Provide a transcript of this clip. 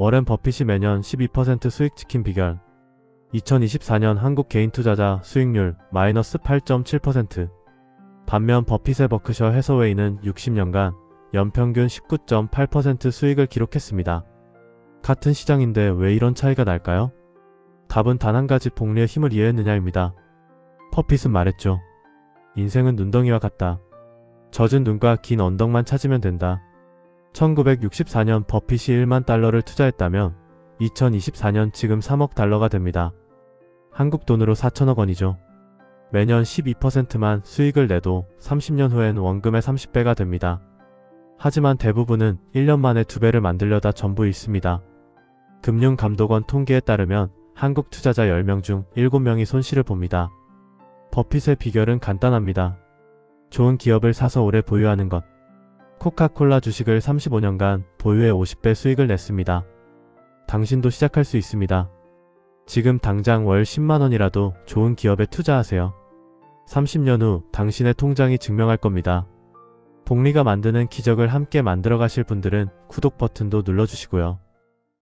워렌 버핏이 매년 12% 수익 지킨 비결. 2024년 한국 개인 투자자 수익률 마이너스 8.7%. 반면 버핏의 버크셔 해서웨이는 60년간 연평균 19.8% 수익을 기록했습니다. 같은 시장인데 왜 이런 차이가 날까요? 답은 단 한 가지 복리의 힘을 이해했느냐입니다. 퍼핏은 말했죠. 인생은 눈덩이와 같다. 젖은 눈과 긴 언덕만 찾으면 된다. 1964년 버핏이 1만 달러를 투자했다면 2024년 지금 3억 달러가 됩니다. 한국 돈으로 4천억 원이죠. 매년 12%만 수익을 내도 30년 후엔 원금의 30배가 됩니다. 하지만 대부분은 1년 만에 2배를 만들려다 전부 잃습니다. 금융감독원 통계에 따르면 한국 투자자 10명 중 7명이 손실을 봅니다. 버핏의 비결은 간단합니다. 좋은 기업을 사서 오래 보유하는 것. 코카콜라 주식을 35년간 보유해 50배 수익을 냈습니다. 당신도 시작할 수 있습니다. 지금 당장 월 10만원이라도 좋은 기업에 투자하세요. 30년 후 당신의 통장이 증명할 겁니다. 복리가 만드는 기적을 함께 만들어 가실 분들은 구독 버튼도 눌러주시고요.